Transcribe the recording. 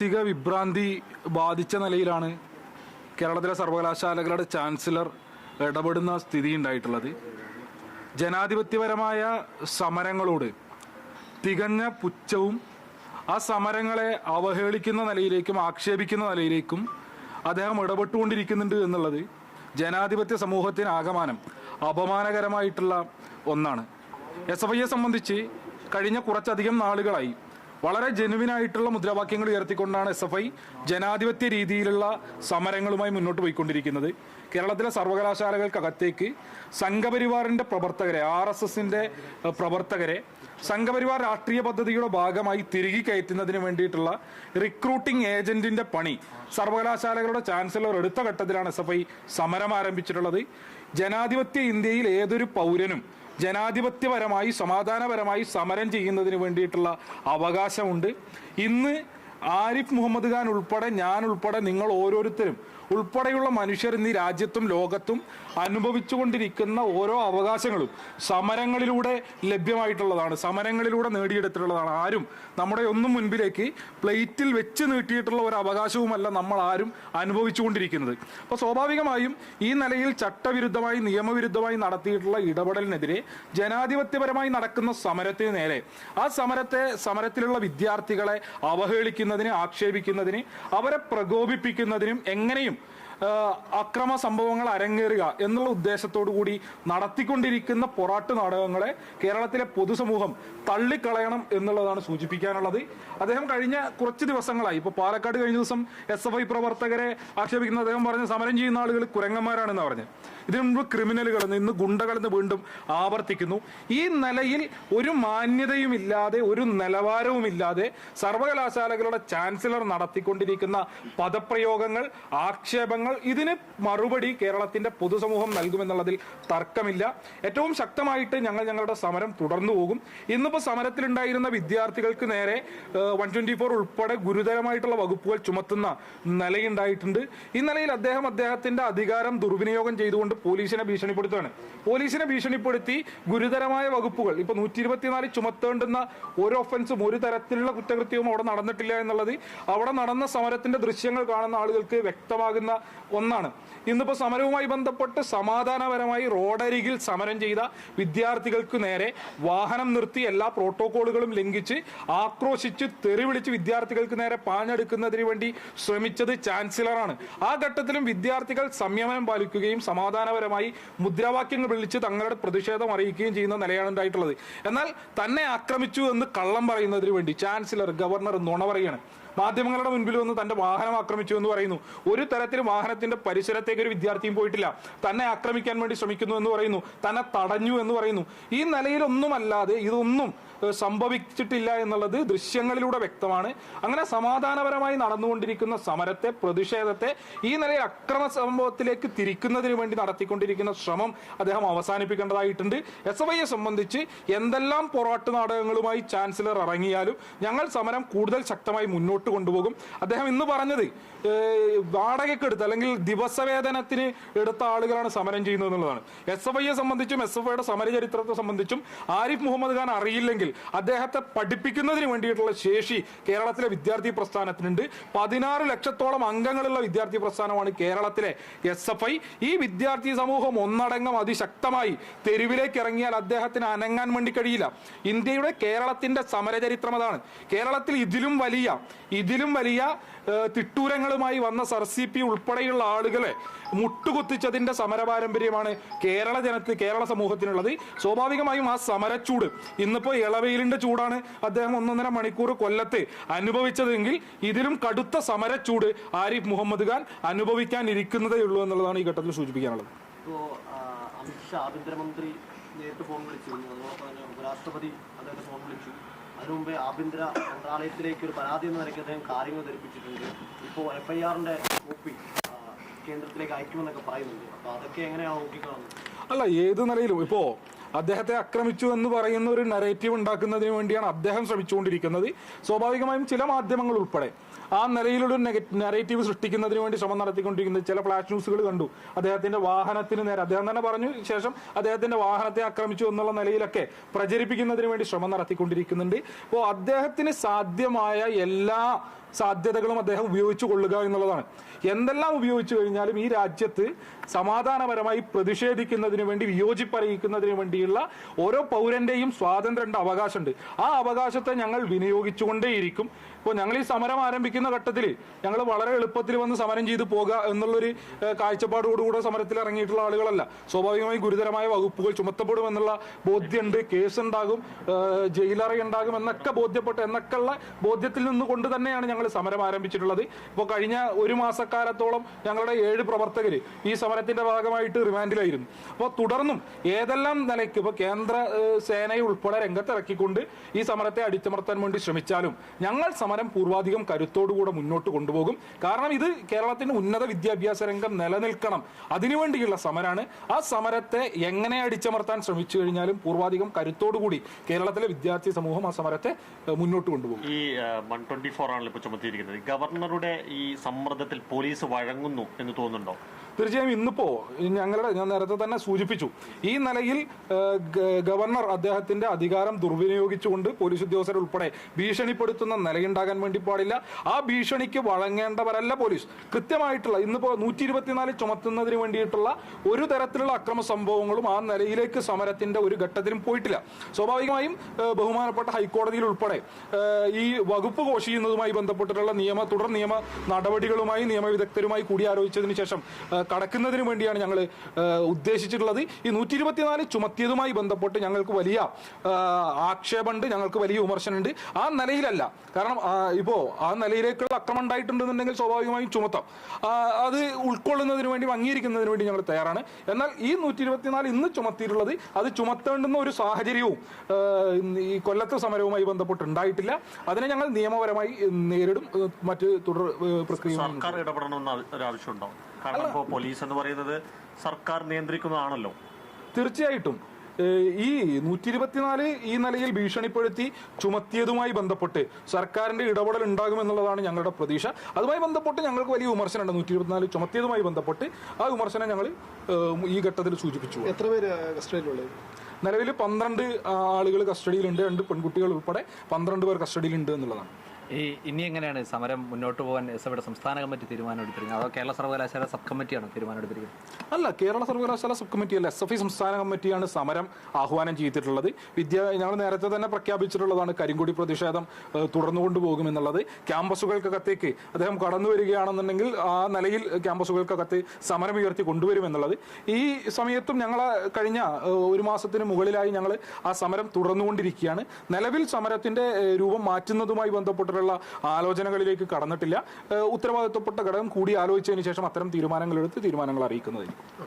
മാനസിക വിഭ്രാന്തി ബാധിച്ച നിലയിലാണ് കേരളത്തിലെ സർവകലാശാലകളുടെ ചാൻസലർ ഇടപെടുന്ന സ്ഥിതി ഉണ്ടായിട്ടുള്ളത്. ജനാധിപത്യപരമായ സമരങ്ങളോട് തികഞ്ഞ പുച്ഛവും ആ സമരങ്ങളെ അവഹേളിക്കുന്ന നിലയിലേക്കും ആക്ഷേപിക്കുന്ന നിലയിലേക്കും അദ്ദേഹം ഇടപെട്ടുകൊണ്ടിരിക്കുന്നുണ്ട് എന്നുള്ളത് ജനാധിപത്യ സമൂഹത്തിന് ആകമാനം അപമാനകരമായിട്ടുള്ള ഒന്നാണ്. എസ് എഫ് ഐയെ സംബന്ധിച്ച് കഴിഞ്ഞ കുറച്ചധികം നാളുകളായി വളരെ ജെനുവിൻ ആയിട്ടുള്ള മുദ്രാവാക്യങ്ങൾ ഉയർത്തിക്കൊണ്ടാണ് എസ് എഫ് ഐ ജനാധിപത്യ രീതിയിലുള്ള സമരങ്ങളുമായി മുന്നോട്ട് പോയിക്കൊണ്ടിരിക്കുന്നത്. കേരളത്തിലെ സർവകലാശാലകൾക്കകത്തേക്ക് സംഘപരിവാറിന്റെ പ്രവർത്തകരെ ആർ എസ് എസിന്റെ പ്രവർത്തകരെ സംഘപരിവാർ രാഷ്ട്രീയ പദ്ധതിയുടെ ഭാഗമായി തിരികെ കയറ്റുന്നതിന് വേണ്ടിയിട്ടുള്ള റിക്രൂട്ടിംഗ് ഏജന്റിന്റെ പണി സർവകലാശാലകളുടെ ചാൻസലർ എടുത്ത ഘട്ടത്തിലാണ് എസ് എഫ് ഐ സമരം ആരംഭിച്ചിട്ടുള്ളത്. ജനാധിപത്യ ഇന്ത്യയിൽ ഏതൊരു പൗരനും ജനാധിപത്യപരമായി സമാധാനപരമായി സമരം ചെയ്യുന്നതിന് വേണ്ടിയിട്ടുള്ള അവകാശമുണ്ട്. ഇന്ന് ആരിഫ് മുഹമ്മദ് ഖാൻ ഉൾപ്പെടെ ഞാൻ ഉൾപ്പെടെ നിങ്ങൾ ഓരോരുത്തരും ഉൾപ്പെടെയുള്ള മനുഷ്യർ ഇന്ന് രാജ്യത്തും ലോകത്തും അനുഭവിച്ചുകൊണ്ടിരിക്കുന്ന ഓരോ അവകാശങ്ങളും സമരങ്ങളിലൂടെ ലഭ്യമായിട്ടുള്ളതാണ് സമരങ്ങളിലൂടെ നേടിയെടുത്തിട്ടുള്ളതാണ്. ആരും നമ്മുടെ ഒന്നും മുൻപിലേക്ക് പ്ലേറ്റിൽ വെച്ച് നീട്ടിയിട്ടുള്ള ഒരു അവകാശവുമല്ല നമ്മൾ ആരും അനുഭവിച്ചുകൊണ്ടിരിക്കുന്നത്. അപ്പോൾ സ്വാഭാവികമായും ഈ നിലയിൽ ചട്ടവിരുദ്ധമായി നിയമവിരുദ്ധമായി നടത്തിയിട്ടുള്ള ഇടപെടലിനെതിരെ ജനാധിപത്യപരമായി നടക്കുന്ന സമരത്തിന് നേരെ ആ സമരത്തെ സമരത്തിലുള്ള വിദ്യാർത്ഥികളെ അവഹേളിക്കുന്നതിന് ആക്ഷേപിക്കുന്നതിന് അവരെ പ്രകോപിപ്പിക്കുന്നതിനും എങ്ങനെയും അക്രമ സംഭവങ്ങൾ അരങ്ങേറുക എന്നുള്ള ഉദ്ദേശത്തോടു കൂടി നടത്തിക്കൊണ്ടിരിക്കുന്ന പൊറാട്ട് നാടകങ്ങളെ കേരളത്തിലെ പൊതുസമൂഹം തള്ളിക്കളയണം എന്നുള്ളതാണ് സൂചിപ്പിക്കാനുള്ളത്. അദ്ദേഹം കഴിഞ്ഞ കുറച്ച് ദിവസങ്ങളായി ഇപ്പൊ പാലക്കാട് കഴിഞ്ഞ ദിവസം എസ് എഫ് ഐ പ്രവർത്തകരെ ആക്ഷേപിക്കുന്ന അദ്ദേഹം പറഞ്ഞ സമരം ചെയ്യുന്ന ആളുകൾ കുരങ്ങന്മാരാണെന്ന് പറഞ്ഞ്. ഇതിനു മുമ്പ് ക്രിമിനലുകൾ ഇന്ന് ഗുണ്ടകൾ എന്ന് വീണ്ടും ആവർത്തിക്കുന്നു. ഈ നിലയിൽ ഒരു മാന്യതയും ഇല്ലാതെ ഒരു നിലവാരവും ഇല്ലാതെ സർവകലാശാലകളുടെ ചാൻസലർ നടത്തിക്കൊണ്ടിരിക്കുന്ന പദപ്രയോഗങ്ങൾ ആക്ഷേപങ്ങൾ ഇതിന് മറുപടി കേരളത്തിന്റെ പൊതുസമൂഹം നൽകുമെന്നുള്ളതിൽ തർക്കമില്ല. ഏറ്റവും ശക്തമായിട്ട് ഞങ്ങൾ ഞങ്ങളുടെ സമരം തുടർന്നു പോകും. ഇന്നിപ്പോ സമരത്തിലുണ്ടായിരുന്ന വിദ്യാർത്ഥികൾക്ക് നേരെ വൺ ട്വന്റി ഫോർ ഉൾപ്പെടെ ഗുരുതരമായിട്ടുള്ള വകുപ്പുകൾ ചുമത്തുന്ന നിലയുണ്ടായിട്ടുണ്ട്. ഈ നിലയിൽ അദ്ദേഹം അദ്ദേഹത്തിന്റെ അധികാരം ദുർവിനിയോഗം ചെയ്തുകൊണ്ട് പോലീസിനെ ഭീഷണിപ്പെടുത്തുകയാണ്. പോലീസിനെ ഭീഷണിപ്പെടുത്തി ഗുരുതരമായ വകുപ്പുകൾ ഇപ്പൊ നൂറ്റി ഇരുപത്തിനാല് ചുമത്തേണ്ടുന്ന ഒരു ഒഫൻസും ഒരു തരത്തിലുള്ള കുറ്റകൃത്യവും അവിടെ നടന്നിട്ടില്ല എന്നുള്ളത് അവിടെ നടന്ന സമരത്തിന്റെ ദൃശ്യങ്ങൾ കാണുന്ന ആളുകൾക്ക് വ്യക്തമാകുന്ന ഒന്നാണ്. ഇന്നിപ്പോൾ സമരവുമായി ബന്ധപ്പെട്ട് സമാധാനപരമായി റോഡരികിൽ സമരം ചെയ്ത വിദ്യാർത്ഥികൾക്ക് നേരെ വാഹനം നിർത്തി എല്ലാ പ്രോട്ടോകോളുകളും ലംഘിച്ച് ആക്രോശിച്ച് തെറിവിളിച്ച് വിദ്യാർത്ഥികൾക്ക് നേരെ പാഞ്ഞെടുക്കുന്നതിന് വേണ്ടി ശ്രമിച്ചത് ചാൻസലറാണ്. ആ ഘട്ടത്തിലും വിദ്യാർത്ഥികൾ സംയമനം പാലിക്കുകയും സമാധാനപരമായി മുദ്രാവാക്യങ്ങൾ വിളിച്ച് തങ്ങളുടെ പ്രതിഷേധം അറിയിക്കുകയും ചെയ്യുന്ന നിലയാണ് ഉണ്ടായിട്ടുള്ളത്. എന്നാൽ തന്നെ ആക്രമിച്ചു എന്ന് കള്ളം പറയുന്നതിന് വേണ്ടി ചാൻസലർ ഗവർണർ നുണ പറയാണ് മാധ്യമങ്ങളുടെ മുൻപിൽ വന്ന് തന്റെ വാഹനം ആക്രമിച്ചു എന്ന് പറയുന്നു. ഒരു തരത്തിലും വാഹനത്തിന്റെ പരിസരത്തേക്ക് ഒരു വിദ്യാർത്ഥിയും പോയിട്ടില്ല. തന്നെ ആക്രമിക്കാൻ വേണ്ടി ശ്രമിക്കുന്നു എന്ന് പറയുന്നു. തന്നെ തടഞ്ഞു എന്ന് പറയുന്നു. ഈ നിലയിലൊന്നുമല്ലാതെ ഇതൊന്നും സംഭവിച്ചിട്ടില്ല എന്നുള്ളത് ദൃശ്യങ്ങളിലൂടെ വ്യക്തമാണ്. അങ്ങനെ സമാധാനപരമായി നടന്നുകൊണ്ടിരിക്കുന്ന സമരത്തെ പ്രതിഷേധത്തെ ഈ നിലയിൽ അക്രമ സംഭവത്തിലേക്ക് തിരിക്കുന്നതിന് വേണ്ടി നടത്തിക്കൊണ്ടിരിക്കുന്ന ശ്രമം അദ്ദേഹം അവസാനിപ്പിക്കേണ്ടതായിട്ടുണ്ട്. എസ് എഫ് ഐയെ സംബന്ധിച്ച് എന്തെല്ലാം പൊറാട്ട് നാടകങ്ങളുമായി ചാൻസലർ ഇറങ്ങിയാലും ഞങ്ങൾ സമരം കൂടുതൽ ശക്തമായി മുന്നോട്ട് കൊണ്ടുപോകും. അദ്ദേഹം ഇന്ന് പറഞ്ഞത് വാടകയ്ക്ക് എടുത്ത് അല്ലെങ്കിൽ ദിവസവേതനത്തിന് എടുത്ത ആളുകളാണ് സമരം ചെയ്യുന്നത് എന്നുള്ളതാണ്. എസ് എഫ് ഐയെ സംബന്ധിച്ചും എസ് എഫ് ഐയുടെ സമരചരിത്രത്തെ സംബന്ധിച്ചും ആരിഫ് മുഹമ്മദ് ഖാൻ അറിയില്ലെങ്കിൽ അദ്ദേഹത്തെ പഠിപ്പിക്കുന്നതിന് വേണ്ടിയിട്ടുള്ള ശേഷി കേരളത്തിലെ വിദ്യാർത്ഥി പ്രസ്ഥാനത്തിനുണ്ട്. പതിനാറ് ലക്ഷത്തോളം അംഗങ്ങളുള്ള വിദ്യാർത്ഥി പ്രസ്ഥാനമാണ് കേരളത്തിലെ എസ് എഫ് ഐ. ഈ വിദ്യാർത്ഥി സമൂഹം ഒന്നടങ്കം അതിശക്തമായി തെരുവിലേക്ക് ഇറങ്ങിയാൽ അദ്ദേഹത്തിന് അനങ്ങാൻ വേണ്ടി കഴിയില്ല. ഇന്ത്യയുടെ കേരളത്തിന്റെ സമരചരിത്രം അതാണ്. കേരളത്തിൽ ഇതിലും വലിയ ഇതിലും വലിയ തിട്ടൂരങ്ങളുമായി വന്ന സർ സി പി ഉൾപ്പെടെയുള്ള ആളുകളെ മുട്ടുകുത്തിച്ചതിന്റെ സമരപാരമ്പര്യമാണ് കേരള ജനത്തിൽ കേരള സമൂഹത്തിനുള്ളത്. സ്വാഭാവികമായും ആ സമരച്ചൂട് ഇന്നിപ്പോ ഇളവയിലിന്റെ ചൂടാണ് അദ്ദേഹം ഒന്നൊന്നര മണിക്കൂർ കൊല്ലത്ത് അനുഭവിച്ചതെങ്കിൽ ഇതിലും കടുത്ത സമരച്ചൂട് ആരിഫ് മുഹമ്മദ് ഖാൻ അനുഭവിക്കാൻ ഇരിക്കുന്നതേ ഉള്ളൂ എന്നുള്ളതാണ് ഈ ഘട്ടത്തിൽ സൂചിപ്പിക്കാനുള്ളത്. ആഭ്യന്തരമന്ത്രി നേരിട്ട് ഫോൺ വിളിച്ചിരുന്നു. അതോടൊപ്പം തന്നെ ഉപരാഷ്ട്രപതി അദ്ദേഹത്തെ ഫോൺ വിളിച്ചു. അതിനു മുമ്പേ ആഭ്യന്തര മന്ത്രാലയത്തിലേക്ക് ഒരു പരാതി എന്ന നിലയ്ക്ക് അദ്ദേഹം കാര്യങ്ങൾ ധരിപ്പിച്ചിട്ടുണ്ട്. ഇപ്പോൾ എഫ് ഐ ആറിന്റെ കോപ്പി കേന്ദ്രത്തിലേക്ക് അയക്കുമെന്നൊക്കെ പറയുന്നുണ്ട്. അപ്പോൾ അതൊക്കെ എങ്ങനെയാണ് നോക്കിക്കാണുന്നത്? അല്ല ഏത് നിലയിലും ഇപ്പോ അദ്ദേഹത്തെ ആക്രമിച്ചു എന്ന് പറയുന്ന ഒരു നരേറ്റീവ് ഉണ്ടാക്കുന്നതിന് വേണ്ടിയാണ് അദ്ദേഹം ശ്രമിച്ചുകൊണ്ടിരിക്കുന്നത്. സ്വാഭാവികമായും ചില മാധ്യമങ്ങൾ ഉൾപ്പെടെ ആ നിലയിലുള്ള നരേറ്റീവ് സൃഷ്ടിക്കുന്നതിന് വേണ്ടി ശ്രമം നടത്തിക്കൊണ്ടിരിക്കുന്നത് ചില ഫ്ലാഷ് ന്യൂസുകൾ കണ്ടു. അദ്ദേഹത്തിന്റെ വാഹനത്തിന് നേരെ അദ്ദേഹം തന്നെ പറഞ്ഞു ശേഷം അദ്ദേഹത്തിന്റെ വാഹനത്തെ ആക്രമിച്ചു എന്നുള്ള നിലയിലൊക്കെ പ്രചരിപ്പിക്കുന്നതിന് വേണ്ടി ശ്രമം നടത്തിക്കൊണ്ടിരിക്കുന്നുണ്ട്. അപ്പോൾ അദ്ദേഹത്തിന് സാധ്യമായ എല്ലാ സാധ്യതകളും അദ്ദേഹം ഉപയോഗിച്ചു കൊള്ളുക എന്നുള്ളതാണ്. എന്തെല്ലാം ഉപയോഗിച്ചു കഴിഞ്ഞാലും ഈ രാജ്യത്ത് സമാധാനപരമായി പ്രതിഷേധിക്കുന്നതിന് വേണ്ടി വിയോജിപ്പറിയിക്കുന്നതിന് വേണ്ടിയുള്ള ഓരോ പൗരന്റെയും സ്വാതന്ത്ര്യ അവകാശമുണ്ട്. ആ അവകാശത്തെ ഞങ്ങൾ വിനിയോഗിച്ചുകൊണ്ടേയിരിക്കും. ഇപ്പോൾ ഞങ്ങൾ ഈ സമരം ആരംഭിക്കുന്ന ഘട്ടത്തിൽ ഞങ്ങൾ വളരെ എളുപ്പത്തിൽ വന്ന് സമരം ചെയ്തു പോകുക എന്നുള്ളൊരു കാഴ്ചപ്പാടോടുകൂടെ സമരത്തിൽ ഇറങ്ങിയിട്ടുള്ള ആളുകളല്ല. സ്വാഭാവികമായി ഗുരുതരമായ വകുപ്പുകൾ ചുമത്തപ്പെടുമെന്നുള്ള ബോധ്യമുണ്ട്. കേസ് ഉണ്ടാകും എന്നൊക്കെ ബോധ്യപ്പെട്ട് എന്നൊക്കെ എന്നൊക്കെയുള്ള ബോധ്യത്തിൽ നിന്നുകൊണ്ട് തന്നെയാണ് ഞങ്ങൾ സമരം ആരംഭിച്ചിട്ടുള്ളത്. ഇപ്പോൾ കഴിഞ്ഞ ഒരു മാസക്കാലത്തോളം ഞങ്ങളുടെ ഏഴ് പ്രവർത്തകർ ഈ സമരത്തിന്റെ ഭാഗമായിട്ട് റിമാൻഡിലായിരുന്നു. അപ്പോൾ തുടർന്നും ഏതെല്ലാം നിലയ്ക്ക് ഇപ്പോൾ കേന്ദ്ര സേനയെ ഉൾപ്പെടെ രംഗത്തിറക്കിക്കൊണ്ട് ഈ സമരത്തെ അടിച്ചമർത്താൻ വേണ്ടി ശ്രമിച്ചാലും ഞങ്ങൾ സമരം പൂർവാധികം കരുത്തോടുകൂടെ മുന്നോട്ട് കൊണ്ടുപോകും. കാരണം ഇത് കേരളത്തിന്റെ ഉന്നത വിദ്യാഭ്യാസ രംഗം നിലനിൽക്കണം. അതിനുവേണ്ടിയുള്ള സമരമാണ് ആ സമരത്തെ എങ്ങനെ അടിച്ചമർത്താൻ ശ്രമിച്ചു കഴിഞ്ഞാലും പൂർവാധികം കരുത്തോടുകൂടി കേരളത്തിലെ വിദ്യാർത്ഥി സമൂഹം ആ സമരത്തെ മുന്നോട്ട് കൊണ്ടുപോകും. ഈ വൺ ട്വന്റി ഫോർ ആണല്ലോ ഇപ്പൊ ചുമത്തിയിരിക്കുന്നത്. ഗവർണറുടെ ഈ സമ്മർദ്ദത്തിൽ പോലീസ് വഴങ്ങുന്നു എന്ന് തോന്നുന്നുണ്ടോ? തീർച്ചയായും ഇന്നിപ്പോ ഞങ്ങളുടെ ഞാൻ നേരത്തെ തന്നെ സൂചിപ്പിച്ചു. ഈ നിലയിൽ ഗവർണർ അദ്ദേഹത്തിന്റെ അധികാരം ദുർവിനിയോഗിച്ചുകൊണ്ട് പോലീസ് ഉദ്യോഗസ്ഥർ ഉൾപ്പെടെ ഭീഷണിപ്പെടുത്തുന്ന നിലയുണ്ടാകാൻ വേണ്ടി പാടില്ല. ആ ഭീഷണിക്ക് വഴങ്ങേണ്ടവരല്ല പോലീസ്. കൃത്യമായിട്ടുള്ള ഇന്നിപ്പോ നൂറ്റി ഇരുപത്തിനാല് ചുമത്തുന്നതിന് വേണ്ടിയിട്ടുള്ള ഒരു തരത്തിലുള്ള അക്രമ സംഭവങ്ങളും ആ നിലയിലേക്ക് സമരത്തിന്റെ ഒരു ഘട്ടത്തിലും പോയിട്ടില്ല. സ്വാഭാവികമായും ബഹുമാനപ്പെട്ട ഹൈക്കോടതിയിൽ ഉൾപ്പെടെ ഈ വകുപ്പ് കോഷ് ബന്ധപ്പെട്ടിട്ടുള്ള നിയമ തുടർ നിയമ നടപടികളുമായി നിയമവിദഗ്ധരുമായി കൂടിയാലോചിച്ചതിന് ശേഷം കടക്കുന്നതിന് വേണ്ടിയാണ് ഞങ്ങൾ ഉദ്ദേശിച്ചിട്ടുള്ളത്. ഈ നൂറ്റി ഇരുപത്തിനാല് ചുമത്തിയതുമായി ബന്ധപ്പെട്ട് ഞങ്ങൾക്ക് വലിയ ആക്ഷേപമുണ്ട് ഞങ്ങൾക്ക് വലിയ വിമർശനമുണ്ട്. ആ നിലയിലല്ല. കാരണം ഇപ്പോൾ ഇപ്പോ ആ നിലയിലേക്കുള്ള അക്രമം ഉണ്ടായിട്ടുണ്ടെന്നുണ്ടെങ്കിൽ സ്വാഭാവികമായും ചുമത്താം. അത് ഉൾക്കൊള്ളുന്നതിന് വേണ്ടി അംഗീകരിക്കുന്നതിന് വേണ്ടി ഞങ്ങൾ തയ്യാറാണ്. എന്നാൽ ഈ നൂറ്റി ഇരുപത്തിനാല് ഇന്ന് ചുമത്തിയിട്ടുള്ളത് അത് ചുമത്തേണ്ടുന്ന ഒരു സാഹചര്യവും ഈ കൊല്ലത്തെ സമരവുമായി ബന്ധപ്പെട്ട് ഉണ്ടായിട്ടില്ല അതിനെ ഞങ്ങൾ നിയമപരമായി നേരിടും മറ്റ് തുടർ പ്രക്രിയ സർക്കാർ ഇടപെടണമെന്ന് ആ- ഒരു ആവശ്യമുണ്ടോ കാരണം ഇപ്പോൾ പോലീസ് എന്ന് പറയുന്നത് സർക്കാർ നിയന്ത്രിക്കുന്നതാണല്ലോ. തീർച്ചയായിട്ടും. ഈ നൂറ്റി ഇരുപത്തിനാല് ഈ നിലയിൽ ഭീഷണിപ്പെടുത്തി ചുമത്തിയതുമായി ബന്ധപ്പെട്ട് സർക്കാരിന്റെ ഇടപെടൽ ഉണ്ടാകുമെന്നുള്ളതാണ് ഞങ്ങളുടെ പ്രതീക്ഷ. അതുമായി ബന്ധപ്പെട്ട് ഞങ്ങൾക്ക് വലിയ വിമർശനമുണ്ട്. നൂറ്റി ഇരുപത്തിനാല് ചുമത്തിയതുമായി ബന്ധപ്പെട്ട് ആ വിമർശനം ഞങ്ങൾ ഈ ഘട്ടത്തിൽ സൂചിപ്പിച്ചു. എത്ര പേര് കസ്റ്റഡിയിലുള്ളത്? നിലവിൽ പന്ത്രണ്ട് ആളുകൾ കസ്റ്റഡിയിലുണ്ട്. രണ്ട് പെൺകുട്ടികൾ ഉൾപ്പെടെ പന്ത്രണ്ട് പേർ കസ്റ്റഡിയിലുണ്ട് എന്നുള്ളതാണ്. ഈ ഇനി എങ്ങനെയാണ് സമരം മുന്നോട്ട് പോകാൻ എസ് എവിടെ സംസ്ഥാന കമ്മിറ്റി തീരുമാനം എടുത്തിരിക്കുന്നത്? അതോ കേരള സർവകലാശാല സബ് കമ്മിറ്റിയാണ് തീരുമാനം എടുത്തിരിക്കുന്നത്? അല്ല കേരള സർവകലാശാല സബ് കമ്മിറ്റി അല്ല. എസ് എഫ് ഐ സംസ്ഥാന കമ്മിറ്റിയാണ് സമരം ആഹ്വാനം ചെയ്തിട്ടുള്ളത്. വിദ്യ ഞങ്ങൾ നേരത്തെ തന്നെ പ്രഖ്യാപിച്ചിട്ടുള്ളതാണ് കരിങ്കുടി പ്രതിഷേധം തുടർന്നു കൊണ്ടുപോകുമെന്നുള്ളത്. ക്യാമ്പസുകൾക്കകത്തേക്ക് അദ്ദേഹം കടന്നു വരികയാണെന്നുണ്ടെങ്കിൽ ആ നിലയിൽ ക്യാമ്പസുകൾക്കകത്ത് സമരം ഉയർത്തി കൊണ്ടുവരുമെന്നുള്ളത്. ഈ സമയത്തും ഞങ്ങൾ കഴിഞ്ഞ ഒരു മാസത്തിന് മുകളിലായി ഞങ്ങൾ ആ സമരം തുടർന്നുകൊണ്ടിരിക്കുകയാണ്. നിലവിൽ സമരത്തിന്റെ രൂപം മാറ്റുന്നതുമായി ബന്ധപ്പെട്ടിട്ടുള്ള ആലോചനകളിലേക്ക് കടന്നിട്ടില്ല. ഉത്തരവാദിത്വപ്പെട്ട ഘടകം കൂടി ആലോചിച്ചതിന് ശേഷം അത്തരം തീരുമാനങ്ങൾ എടുത്ത് തീരുമാനങ്ങൾ അറിയിക്കുന്നതായിരിക്കും.